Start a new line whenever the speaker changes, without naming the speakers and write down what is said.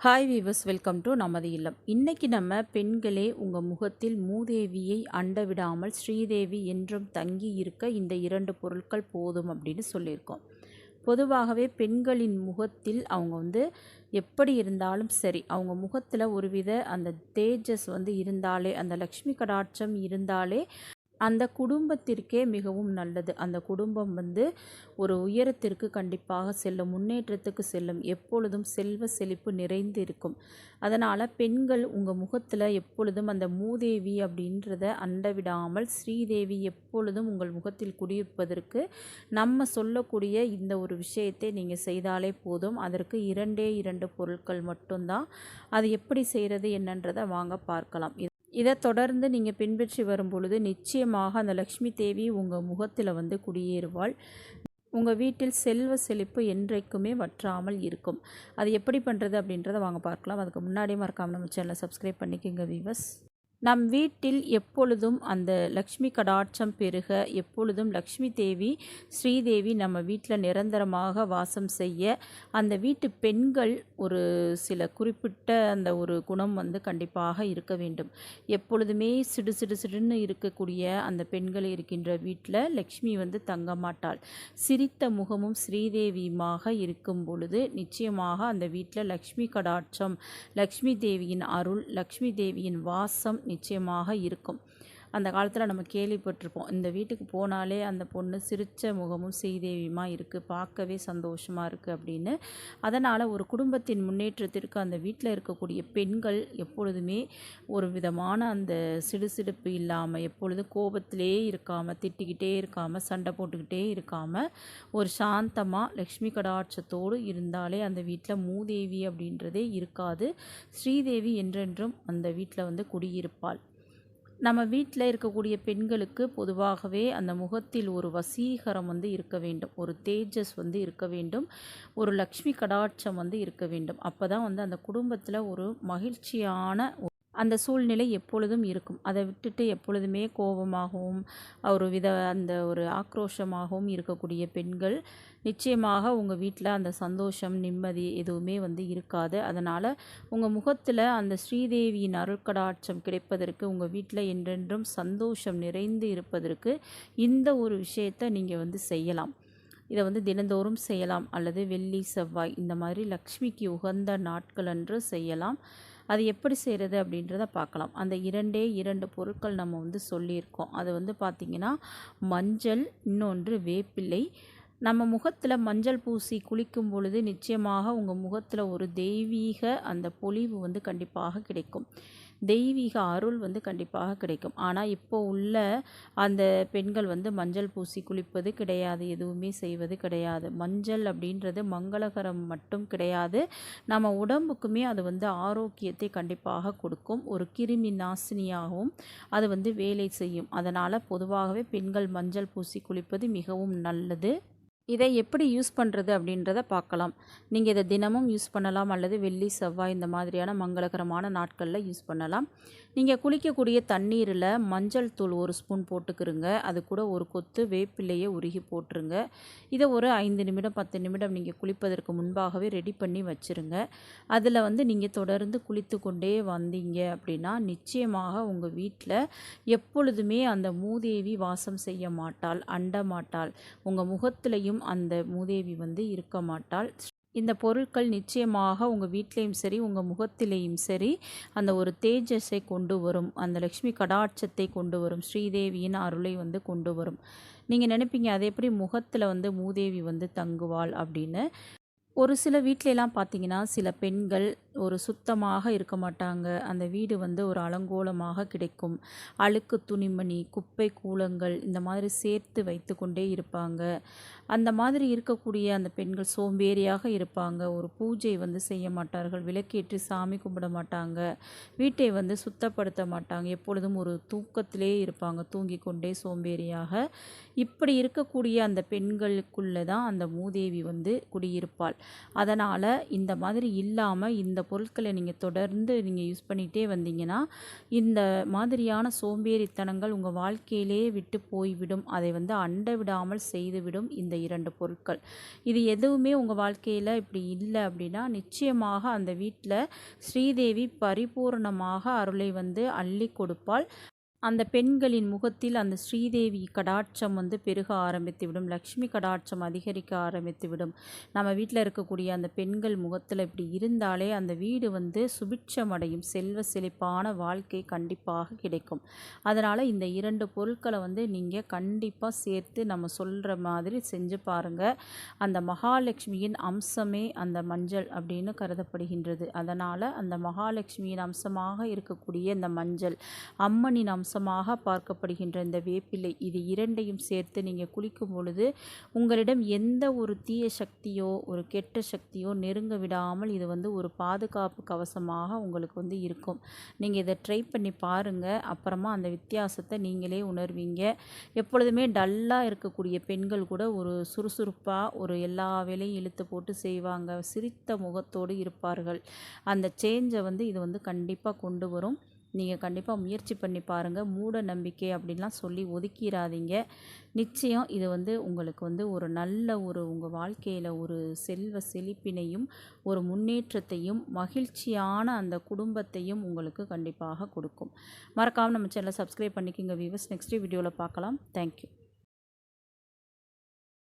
Hi viewers welcome to நமது இல்லம். இன்றைக்கி நம்ம பெண்களே உங்கள் முகத்தில் மூதேவியை அண்ட விடாமல் ஸ்ரீதேவி என்றும் தங்கி இருக்க இந்த இரண்டு பொருட்கள் போதும் அப்படின்னு சொல்லியிருக்கோம். பொதுவாகவே பெண்களின் முகத்தில் அவங்க வந்து எப்படி இருந்தாலும் சரி அவங்க முகத்தில் ஒருவித அந்த தேஜஸ் வந்து இருந்தாலே அந்த லக்ஷ்மி கடாட்சம் இருந்தாலே அந்த குடும்பத்திற்கே மிகவும் நல்லது. அந்த குடும்பம் வந்து ஒரு உயரத்திற்கு கண்டிப்பாக செல்லும் முன்னேற்றத்துக்கு செல்லும். எப்பொழுதும் செல்வ செழிப்பு நிறைந்து இருக்கும் அதனால் பெண்கள் உங்கள் முகத்தில் எப்பொழுதும் அந்த மூதேவி அப்படின்றத அண்டவிடாமல் ஸ்ரீதேவி எப்பொழுதும் உங்கள் முகத்தில் குடியிருப்பதற்கு நம்ம சொல்லக்கூடிய இந்த ஒரு விஷயத்தை நீங்கள் செய்தாலே போதும். அதற்கு இரண்டே இரண்டு பொருட்கள் மட்டும்தான். அது எப்படி செய்கிறது என்னன்றதை வாங்க பார்க்கலாம். இதை தொடர்ந்து நீங்கள் பின்பற்றி வரும் பொழுது நிச்சயமாக அந்த லக்ஷ்மி தேவி உங்கள் முகத்தில் வந்து குடியேறுவாள். உங்கள் வீட்டில் செல்வ செழிப்பு என்றைக்குமே வற்றாமல் இருக்கும். அது எப்படி பண்ணுறது அப்படின்றத வாங்க பார்க்கலாம். அதுக்கு முன்னாடியே மறக்காமல் நம்ம சேனலை சப்ஸ்கிரைப் பண்ணிக்கோங்க வீவஸ் நம் வீட்டில் எப்பொழுதும் அந்த லக்ஷ்மி கடாட்சம் பெருக எப்பொழுதும் லக்ஷ்மி தேவி ஸ்ரீதேவி நம்ம வீட்டில் நிரந்தரமாக வாசம் செய்ய அந்த வீட்டு பெண்கள் ஒரு சில குறிப்பிட்ட அந்த ஒரு குணம் வந்து கண்டிப்பாக இருக்க வேண்டும். எப்பொழுதுமே சிடு சிடு சிடுன்னு இருக்கக்கூடிய அந்த பெண்கள் இருக்கின்ற வீட்டில் லக்ஷ்மி வந்து தங்க மாட்டாள். சிரித்த முகமும் ஸ்ரீதேவியுமாக இருக்கும் பொழுது நிச்சயமாக அந்த வீட்டில் லக்ஷ்மி கடாட்சம் லக்ஷ்மி தேவியின் அருள் லக்ஷ்மி தேவியின் வாசம் நிச்சயமாக இருக்கும். அந்த காலத்தில் நம்ம கேள்விப்பட்டிருப்போம். இந்த வீட்டுக்கு போனாலே அந்த பொண்ணு சிரித்த முகமும் செய்தேவியுமா இருக்குது பார்க்கவே சந்தோஷமாக இருக்குது அப்படின்னு. அதனால் ஒரு குடும்பத்தின் முன்னேற்றத்திற்கு அந்த வீட்டில் இருக்கக்கூடிய பெண்கள் எப்பொழுதுமே ஒரு விதமான அந்த சிடுசிடுப்பு இல்லாமல் எப்பொழுதும் கோபத்திலே இருக்காமல் திட்டிக்கிட்டே இருக்காமல் சண்டை போட்டுக்கிட்டே இருக்காமல் ஒரு சாந்தமாக லக்ஷ்மி கடாட்சத்தோடு இருந்தாலே அந்த வீட்டில் மூதேவி அப்படின்றதே இருக்காது. ஸ்ரீதேவி என்றென்றும் அந்த வீட்டில் வந்து குடியிருப்பாள். நம்ம வீட்டில் இருக்கக்கூடிய பெண்களுக்கு பொதுவாகவே அந்த முகத்தில் ஒரு வசீகரம் வந்து இருக்க வேண்டும். ஒரு தேஜஸ் வந்து இருக்க வேண்டும். ஒரு லக்ஷ்மி கடாட்சம் வந்து இருக்க வேண்டும். அப்போ தான் வந்து அந்த குடும்பத்தில் ஒரு மகிழ்ச்சியான அந்த சூழ்நிலை எப்பொழுதும் இருக்கும். அதை விட்டுட்டு எப்பொழுதுமே கோபமாகவும் ஒரு வித அந்த ஒரு ஆக்ரோஷமாகவும் இருக்கக்கூடிய பெண்கள் நிச்சயமாக உங்கள் வீட்டில் அந்த சந்தோஷம் நிம்மதி எதுவுமே வந்து இருக்காது. அதனால் உங்கள் முகத்தில் அந்த ஸ்ரீதேவியின் அருட்கடாட்சம் கிடைப்பதற்கு உங்கள் வீட்டில் என்றென்றும் சந்தோஷம் நிறைந்து இருப்பதற்கு இந்த ஒரு விஷயத்தை நீங்கள் வந்து செய்யலாம். இதை வந்து தினந்தோறும் செய்யலாம். அல்லது வெள்ளி செவ்வாய் இந்த மாதிரி லக்ஷ்மிக்கு உகந்த நாட்கள் அன்று செய்யலாம். அது எப்படி செய்கிறது அப்படின்றத பார்க்கலாம். அந்த இரண்டே இரண்டு பொருட்கள் நம்ம வந்து சொல்லியிருக்கோம். அது வந்து பார்த்திங்கன்னா மஞ்சள் இன்னொன்று வேப்பிள்ளை நம்ம முகத்தில் மஞ்சள் பூசி குளிக்கும் பொழுது நிச்சயமாக உங்கள் முகத்தில் ஒரு தெய்வீக அந்த பொலிவு வந்து கண்டிப்பாக கிடைக்கும். தெய்வீக அருள் வந்து கண்டிப்பாக கிடைக்கும். ஆனால் இப்போ உள்ள அந்த பெண்கள் வந்து மஞ்சள் பூசி குளிப்பது கிடையாது எதுவுமே செய்வது கிடையாது. மஞ்சள் அப்படின்றது மங்களகரம் மட்டும் கிடையாது. நம்ம உடம்புக்குமே அது வந்து ஆரோக்கியத்தை கண்டிப்பாக கொடுக்கும். ஒரு கிருமி நாசினியாகவும் அது வந்து வேலை செய்யும். அதனால் பொதுவாகவே பெண்கள் மஞ்சள் பூசி குளிப்பது மிகவும் நல்லது. இதை எப்படி யூஸ் பண்ணுறது அப்படின்றத பார்க்கலாம். நீங்கள் இதை தினமும் யூஸ் பண்ணலாம் அல்லது வெள்ளி செவ்வாய் இந்த மாதிரியான மங்களகரமான நாட்களில் யூஸ் பண்ணலாம். நீங்கள் குளிக்கக்கூடிய தண்ணீரில் மஞ்சள் தூள் ஒரு ஸ்பூன் போட்டுக்கிறங்க அது கூட ஒரு கொத்து வேப்பிலையை உருகி போட்டுருங்க. இதை ஒரு ஐந்து நிமிடம் பத்து நிமிடம் நீங்கள் குளிப்பதற்கு முன்பாகவே ரெடி பண்ணி வச்சுருங்க. அதில் வந்து நீங்கள் தொடர்ந்து குளித்து கொண்டே வந்தீங்க அப்படின்னா நிச்சயமாக உங்கள் வீட்டில் எப்பொழுதுமே அந்த மூதேவி வாசம் செய்ய மாட்டாள் அண்ட மாட்டாள். உங்கள் முகத்திலையும் அந்த மூதேவி வந்து இருக்க மாட்டாள். இந்த பொருட்கள் நிச்சயமாக உங்கள் வீட்லேயும் சரி உங்கள் முகத்திலேயும் சரி அந்த ஒரு தேஜஸை கொண்டு வரும். அந்த லக்ஷ்மி கடாட்சத்தை கொண்டு வரும். ஸ்ரீதேவியின் அருளை வந்து கொண்டு வரும். நீங்கள் நினைப்பீங்க அதே எப்படி முகத்தில் வந்து மூதேவி வந்து தங்குவாள்? அப்படின்னு. ஒரு சில வீட்டிலலாம் பார்த்தீங்கன்னா சில பெண்கள் ஒரு சுத்தமாக இருக்க மாட்டாங்க. அந்த வீடு வந்து ஒரு அலங்கோலமாக கிடைக்கும். அழுக்கு துணிமணி குப்பை கூலங்கள் இந்த மாதிரி சேர்த்து வைத்து கொண்டே இருப்பாங்க. அந்த மாதிரி இருக்கக்கூடிய அந்த பெண்கள் சோம்பேறியாக இருப்பாங்க. ஒரு பூஜை வந்து செய்ய மாட்டார்கள். விளக்கேற்றி சாமி கும்பிட மாட்டாங்க. வீட்டை வந்து சுத்தப்படுத்த மாட்டாங்க. எப்பொழுதும் ஒரு தூக்கத்திலே இருப்பாங்க. தூங்கி கொண்டே சோம்பேறியாக. இப்படி இருக்கக்கூடிய அந்த பெண்களுக்குள்ளே தான் அந்த மூதேவி வந்து குடியிருப்பாள். அதனால் இந்த மாதிரி இல்லாமல் இந்த இந்த பொருட்களை நீங்கள் தொடர்ந்து நீங்கள் யூஸ் பண்ணிகிட்டே வந்தீங்கன்னா இந்த மாதிரியான சோம்பேறித்தனங்கள் உங்கள் வாழ்க்கையிலே விட்டு போய்விடும். அதை வந்து அண்ட விடாமல் செய்துவிடும் இந்த இரண்டு பொருட்கள். இது எதுவுமே உங்கள் வாழ்க்கையில் இப்படி இல்லை அப்படின்னா நிச்சயமாக அந்த வீட்டில் ஸ்ரீதேவி பரிபூர்ணமாக அருளை வந்து அள்ளி கொடுப்பாள். அந்த பெண்களின் முகத்தில் அந்த ஸ்ரீதேவி கடாட்சம் வந்து பெருக ஆரம்பித்துவிடும். லக்ஷ்மி கடாட்சம் அதிகரிக்க ஆரம்பித்துவிடும். நம்ம வீட்டில் இருக்கக்கூடிய அந்த பெண்கள் முகத்தில் இப்படி இருந்தாலே அந்த வீடு வந்து சுபிட்சமடையும். செல்வ செழிப்பான வாழ்க்கை கண்டிப்பாக கிடைக்கும். அதனால் இந்த இரண்டு பொருட்களை வந்து நீங்கள் கண்டிப்பாக சேர்த்து நம்ம சொல்கிற மாதிரி செஞ்சு பாருங்கள் அந்த மகாலட்சுமியின் அம்சமே அந்த மஞ்சள் அப்படின்னு கருதப்படுகின்றது. அதனால் அந்த மகாலட்சுமியின் அம்சமாக இருக்கக்கூடிய இந்த மஞ்சள் அம்மனின் அம்சம் அம்சமாக பார்க்கப்படுகின்ற இந்த வேப்பிலை. இது இரண்டையும் சேர்த்து நீங்கள் குளிக்கும் பொழுது உங்களிடம் எந்த ஒரு தீய சக்தியோ ஒரு கெட்ட சக்தியோ நெருங்க விடாமல் இது வந்து ஒரு பாதுகாப்பு கவசமாக உங்களுக்கு வந்து இருக்கும். நீங்கள் இதை ட்ரை பண்ணி பாருங்கள் அப்புறமா அந்த வித்தியாசத்தை நீங்களே உணர்வீங்க. எப்பொழுதுமே டல்லாக இருக்கக்கூடிய பெண்கள் கூட ஒரு சுறுசுறுப்பாக ஒரு எல்லா வேலையும் இழுத்து போட்டு செய்வாங்க. சிரித்த முகத்தோடு இருப்பார்கள். அந்த சேஞ்சை வந்து இது வந்து கண்டிப்பாக கொண்டு வரும். நீங்கள் கண்டிப்பாக முயற்சி பண்ணி பாருங்கள் மூட நம்பிக்கை அப்படின்லாம் சொல்லி ஒதுக்கிடாதீங்க நிச்சயம் இது வந்து உங்களுக்கு வந்து ஒரு நல்ல ஒரு உங்கள் வாழ்க்கையில் ஒரு செல்வ செழிப்பினையும் ஒரு முன்னேற்றத்தையும் மகிழ்ச்சியான அந்த குடும்பத்தையும் உங்களுக்கு கண்டிப்பாக கொடுக்கும். மறக்காமல் நம்ம சேனலை சப்ஸ்கிரைப் பண்ணிக்கோங்க. வியூவர்ஸ் நெக்ஸ்ட் வீடியோவில் பார்க்கலாம். தேங்க்யூ